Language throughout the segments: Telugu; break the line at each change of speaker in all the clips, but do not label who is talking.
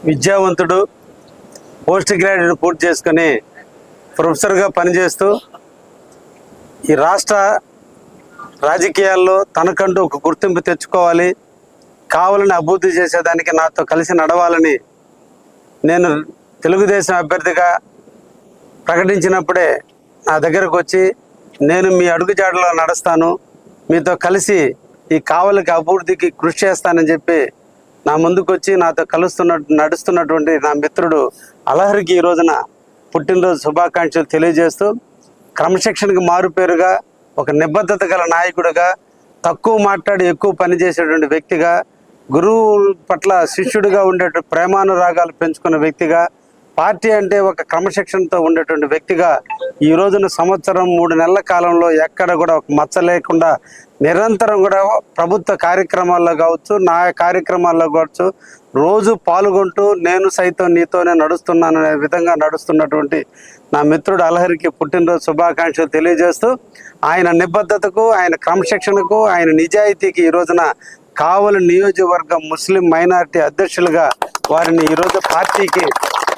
విద్యావంతుడు పోస్ట్ గ్రాడ్యుయేట్ పూర్తి చేసుకొని ప్రొఫెసర్గా పనిచేస్తూ ఈ రాష్ట్ర రాజకీయాల్లో తనకంటూ ఒక గుర్తింపు తెచ్చుకోవాలి కావాలని అభివృద్ధి చేసేదానికి నాతో కలిసి నడవాలని నేను తెలుగుదేశం అభ్యర్థిగా ప్రకటించినప్పుడే నా దగ్గరకు వచ్చి నేను మీ అడుగుజాడలో నడుస్తాను మీతో కలిసి ఈ కావలికి అభివృద్ధికి కృషి చేస్తానని చెప్పి నా ముందుకు వచ్చి నాతో కలుస్తున్న నడుస్తున్నటువంటి నా మిత్రుడు అలహరికి ఈ రోజున పుట్టినరోజు శుభాకాంక్షలు తెలియజేస్తూ క్రమశిక్షణకు మారుపేరుగా ఒక నిబద్ధత గల నాయకుడిగా తక్కువ మాట్లాడి ఎక్కువ పనిచేసేటువంటి వ్యక్తిగా గురువు పట్ల శిష్యుడిగా ఉండేటువంటి ప్రేమానురాగాలు పెంచుకున్న వ్యక్తిగా పార్టీ అంటే ఒక క్రమశిక్షణతో ఉండేటువంటి వ్యక్తిగా ఈ రోజున సంవత్సరం మూడు నెలల కాలంలో ఎక్కడ కూడా ఒక మచ్చ లేకుండా నిరంతరం కూడా ప్రభుత్వ కార్యక్రమాల్లో కావచ్చు నా కార్యక్రమాల్లో కావచ్చు రోజు పాల్గొంటూ నేను సైతం నీతోనే నడుస్తున్నాననే విధంగా నడుస్తున్నటువంటి నా మిత్రుడు అలహరికి పుట్టినరోజు శుభాకాంక్షలు తెలియజేస్తూ ఆయన నిబద్ధతకు ఆయన క్రమశిక్షణకు ఆయన నిజాయితీకి ఈ రోజున కావలి నియోజకవర్గం ముస్లిం మైనారిటీ అధ్యక్షులుగా వారిని ఈరోజు పార్టీకి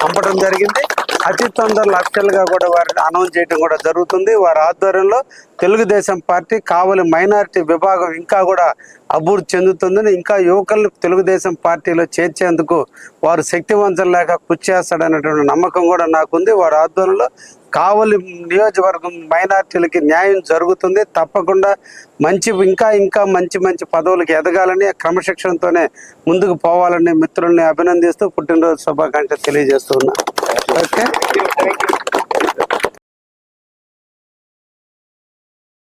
పంపడం జరిగింది. అతి తొందరలో అఫిషియల్గా కూడా వారిని అనౌన్స్ చేయడం కూడా జరుగుతుంది. వారి ఆధ్వర్యంలో తెలుగుదేశం పార్టీ కావలి మైనారిటీ విభాగం ఇంకా కూడా అభివృద్ధి చెందుతుందని ఇంకా యువకులను తెలుగుదేశం పార్టీలో చేర్చేందుకు వారు శక్తివంతం లేక కృషి చేస్తాడనేటువంటి నమ్మకం కూడా నాకుంది. వారి ఆధ్వర్యంలో కావలి నియోజకవర్గం మైనార్టీలకి న్యాయం జరుగుతుంది. తప్పకుండా మంచి ఇంకా ఇంకా మంచి మంచి పదవులకు ఎదగాలని క్రమశిక్షణతోనే ముందుకు పోవాలని మిత్రుల్ని అభినందిస్తూ పుట్టినరోజు శుభాకాంక్షలు తెలియజేస్తున్నా ఓకే.